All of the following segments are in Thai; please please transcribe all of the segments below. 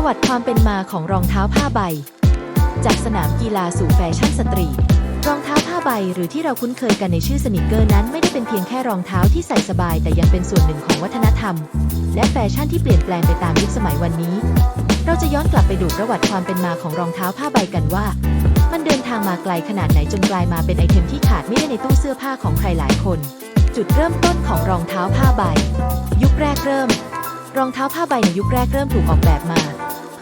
ประวัติความเป็นมาของรองเท้าผ้าใบ จากสนามกีฬาสู่แฟชั่นสตรีทรองเท้าผ้าใบหรือที่เราคุ้นเคยกันในชื่อสนิเกอร์นั้นไม่ได้เป็นเพียงแค่รองเท้าที่ใส่สบาย แต่ยังเป็นส่วนหนึ่งของวัฒนธรรม และแฟชั่นที่เปลี่ยนแปลงไปตามยุคสมัยวันนี้ เราจะย้อนกลับไปดูประวัติความเป็นมาของรองเท้าผ้าใบกันว่า มันเดินทางมาไกลขนาดไหนจนกลายมาเป็นไอเทมที่ขาดไม่ได้ในตู้เสื้อผ้าของใครหลายคน จุดเริ่มต้นของรองเท้าผ้าใบ ยุคแรกเริ่ม รองเท้าผ้าใบในยุคแรกเริ่มถูกออกแบบมา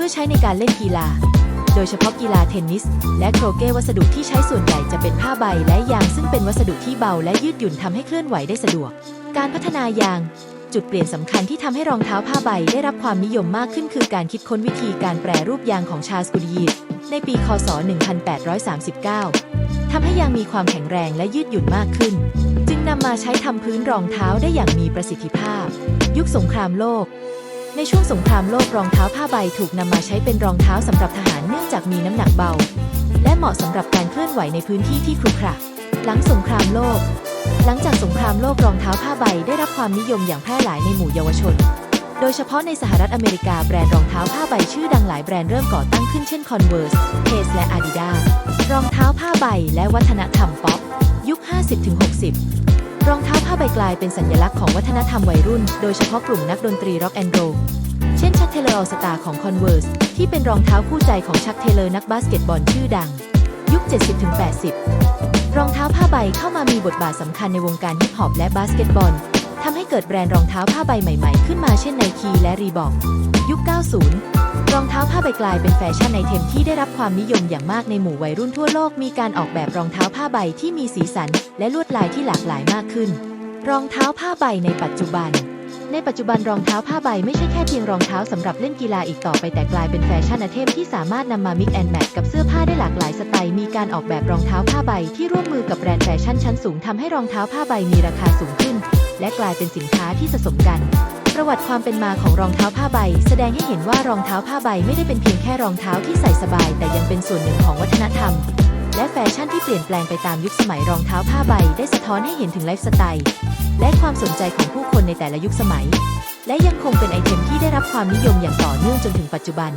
พื่อใช้ในการเล่นกีฬา โดยเฉพาะกีฬาเทนนิส และโครเก้วัสดุที่ใช้ส่วนใหญ่จะเป็นผ้าใบและยางซึ่งเป็นวัสดุที่เบาและยืดหยุ่นทำให้เคลื่อนไหวได้สะดวก การพัฒนายางจุดเปลี่ยนสำคัญที่ทำให้รองเท้าผ้าใบได้รับความนิยมมากขึ้นคือการคิดค้นวิธีการแปรรูปยางของชาสกุดีในปี คศ 1839ทำให้ยางมีความแข็งแรงและยืดหยุ่นมากขึ้น จึงนำมาใช้ทำพื้นรองเท้าได้อย่างมีประสิทธิภาพ ยุคสงครามโลก ในช่วงสงครามโลกรองเท้าผ้าใบถูกนำมาใช้เป็นรองเท้าสำหรับทหารเนื่องจากมีน้ำหนักเบา และเหมาะสำหรับการเคลื่อนไหวในพื้นที่ที่ครุขระหลังสงครามโลก หลังจากสงครามโลกรองเท้าผ้าใบได้รับความนิยมอย่างแพร่หลายในหมู่เยาวชน โดยเฉพาะในสหรัฐอเมริกาแบรนด์รองเท้าผ้าใบชื่อดังหลายแบรนด์เริ่มก่อตั้งขึ้นเช่น Converse, Pace และ Adidas รองเท้าผ้าใบและวัฒนธรรมป๊อปยุค 50-60 รองเท้าผ้าใบกลายเป็นสัญลักษณ์ของวัฒนธรรมวัยรุ่น โดยเฉพาะกลุ่มนักดนตรีร็อกแอนด์โรลเช่นชักเทเลอร์ออสตาของ Converse ที่เป็นรองเท้าคู่ใจของชักเทเลอร์นักบาสเกตบอลชื่อดัง ยุค 70-80 รองเท้าผ้าใบเข้ามามีบทบาทสำคัญในวงการฮิปฮอปและบาสเกตบอล ทำให้เกิดแบรนด์รองเท้าผ้าใบใหม่ๆ ขึ้นมาเช่นไนคีและรีบอกยุค 90 รองเท้าผ้าใบกลายเป็นแฟชั่นไอเทมที่ได้รับความนิยมอย่างมากในหมู่วัยรุ่นทั่วโลก มีการออกแบบรองเท้าผ้าใบที่มีสีสัน และลวดลายที่หลากหลายมากขึ้น รองเท้าผ้าใบในปัจจุบัน ในปัจจุบันรองเท้าผ้าใบไม่ใช่แค่เพียงรองเท้าสำหรับเล่นกีฬาอีกต่อไปแต่กลายเป็นแฟชั่นไอเทมที่สามารถนำมา mix and match กับเสื้อผ้าได้หลากหลายสไตล์ มีการออกแบบรองเท้าผ้าใบที่ร่วมมือกับแบรนด์แฟชั่นชั้นสูงทำให้รองเท้าผ้าใบมีราคาสูงขึ้น และกลายเป็นสินค้าที่สะสมกัน ประวัติความเป็นมาของรองเท้าผ้าใบ แสดงให้เห็นว่ารองเท้าผ้าใบไม่ได้เป็นเพียงแค่รองเท้าที่ใส่สบาย แต่ยังเป็นส่วนหนึ่งของวัฒนธรรม และแฟชั่นที่เปลี่ยนแปลงไปตามยุคสมัยรองเท้าผ้าใบ ได้สะท้อนให้เห็นถึงไลฟ์สไตล์และความสนใจของผู้คนในแต่ละยุคสมัย และยังคงเป็นไอเทมที่ได้รับความนิยมอย่างต่อเนื่องจนถึงปัจจุบัน